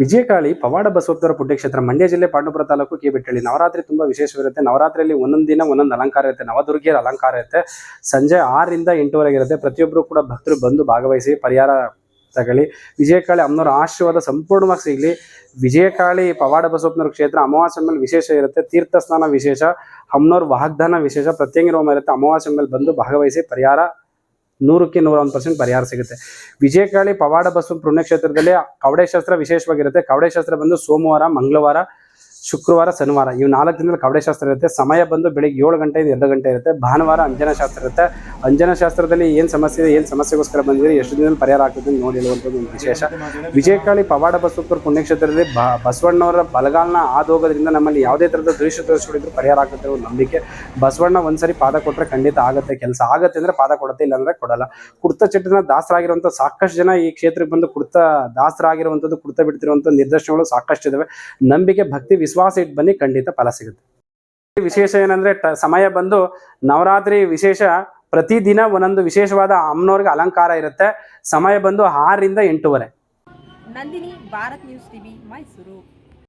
ವಿಜಯಕಾಳಿ ಪವಾಡ ಬಸವಪ್ಪನವರ ಪುಣ್ಯಕ್ಷೇತ್ರ ಮಂಡ್ಯ ಜಿಲ್ಲೆ ಪಾಂಡುಪುರ ತಾಲೂಕು ಕೆಬಿಟ್ಟಳ್ಳಿ ನವರಾತ್ರಿ ತುಂಬಾ ವಿಶೇಷವಿರುತ್ತೆ ನವರಾತ್ರಿಯಲ್ಲಿ ಒಂದೊಂದು ದಿನ, ಒಂದೊಂದು ಅಲಂಕಾರ ಇರುತ್ತೆ. ನವದುರ್ಗಿಯರ ಅಲಂಕಾರ ಇರುತ್ತೆ. ಸಂಜೆ ಆರರಿಂದ ಎಂಟುವರೆಗೆ ಇರುತ್ತೆ. ಪ್ರತಿಯೊಬ್ಬರು ಕೂಡ ಭಕ್ತರು ಬಂದು ಭಾಗವಹಿಸಿ ಪರಿಹಾರ ತಗೊಳ್ಳಿ. ವಿಜಯಕಾಳಿ ಅಮ್ಮನವರ ಆಶೀರ್ವಾದ ಸಂಪೂರ್ಣವಾಗಿ ಸಿಗಲಿ. ವಿಜಯಕಾಳಿ ಪವಾಡ ಬಸವಪ್ಪನವ್ರ ಕ್ಷೇತ್ರ ಅಮಾವಾಸ್ಯ ಮೇಲೆ ವಿಶೇಷ ಇರುತ್ತೆ. ತೀರ್ಥ ಸ್ನಾನ ವಿಶೇಷ, ಅಮ್ಮನವ್ರ ವಾಗ್ದಾನ ವಿಶೇಷ ಪ್ರತ್ಯಂಗಿ ರೋಮ ಇರುತ್ತೆ. ಅಮಾವಾಸ್ಯ ಮೇಲೆ ಬಂದು ಭಾಗವಹಿಸಿ ಪರಿಹಾರ ನೂರಕ್ಕೆ ನೂರ ಒಂದು ಪರ್ಸೆಂಟ್ ಪರಿಹಾರ ಸಿಗುತ್ತೆ. ವಿಜಯಕಾಳಿ ಪವಾಡ ಬಸವ ಪುಣ್ಯಕ್ಷೇತ್ರದಲ್ಲಿ ಕವಡೆ ಶಾಸ್ತ್ರ ವಿಶೇಷವಾಗಿರುತ್ತೆ. ಕವಡೆ ಶಾಸ್ತ್ರ ಬಂದು ಸೋಮವಾರ, ಮಂಗಳವಾರ, ಶುಕ್ರವಾರ, ಶನಿವಾರ. ಇವು ನಾಲ್ಕು ದಿನದಲ್ಲಿ ಕವಡೆ ಶಾಸ್ತ್ರ ಇರುತ್ತೆ. ಸಮಯ ಬಂದು ಬೆಳಿಗ್ಗೆ ಏಳು ಗಂಟೆಯಿಂದ ಎರಡು ಗಂಟೆ ಇರುತ್ತೆ. ಭಾನುವಾರ ಅಂಜನ ಶಾಸ್ತ್ರ ಇರುತ್ತೆ. ಅಂಜನ ಶಾಸ್ತ್ರದಲ್ಲಿ ಏನು ಸಮಸ್ಯೆ ಇದೆ, ಏನು ಸಮಸ್ಯೆಗೋಸ್ಕರ ಬಂದಿದೆ, ಎಷ್ಟು ದಿನದಲ್ಲಿ ಪರಿಹಾರ ಆಗ್ತದೆ ಅಂತ ನೋಡಿ ಹೇಳುವಂಥದ್ದು ಒಂದು ವಿಶೇಷ. ವಿಜಯಕಾಳಿ ಪವಾಡ ಬಸವಪುರ ಪುಣ್ಯಕ್ಷೇತ್ರದಲ್ಲಿ ಬ, ಬಸವಣ್ಣವರ ಬಲಗಾಲನ ಆದೋಗೋದ್ರಿಂದ ನಮ್ಮಲ್ಲಿ ಯಾವುದೇ ಥರದ ದ್ವೇಷ ತೋರಿಸ್ಕೊಂಡಿದ್ರು ಪರಿಹಾರ ಆಗುತ್ತೆ ಒಂದು ನಂಬಿಕೆ. ಬಸವಣ್ಣ ಒಂದ್ಸರಿ ಪಾದ ಕೊಟ್ಟರೆ ಖಂಡಿತ ಆಗುತ್ತೆ, ಕೆಲಸ ಆಗುತ್ತೆ ಅಂದ್ರೆ ಪಾದ ಕೊಡುತ್ತೆ, ಇಲ್ಲಾಂದ್ರೆ ಕೊಡಲ್ಲ. ಕುರ್ತ ಚಟನ ದಾಸರಾಗಿರುವಂಥ ಸಾಕಷ್ಟು ಜನ ಈ ಕ್ಷೇತ್ರಕ್ಕೆ ಬಂದು ಕುರ್ತ ದಾಸರಾಗಿರುವಂಥದ್ದು ಕುರ್ತ ಬಿಡ್ತಿರುವಂಥ ನಿದರ್ಶನಗಳು ಸಾಕಷ್ಟು ಇದಾವೆ. ನಂಬಿಕೆ, ಭಕ್ತಿ, ವಿಶ್ವಾಸ ಇಟ್ಟು ಬನ್ನಿ, ಖಂಡಿತ ಫಲ ಸಿಗುತ್ತೆ. ವಿಶೇಷ ಏನಂದ್ರೆ ಸಮಯ ಬಂದು ನವರಾತ್ರಿ ವಿಶೇಷ ಪ್ರತಿದಿನ ಒಂದೊಂದು ವಿಶೇಷವಾದ ಅಮ್ಮನವ್ರಿಗೆ ಅಲಂಕಾರ ಇರುತ್ತೆ. ಸಮಯ ಬಂದು ಆರರಿಂದ ಎಂಟೂವರೆ. Nandini, Bharat news TV, Mysuru.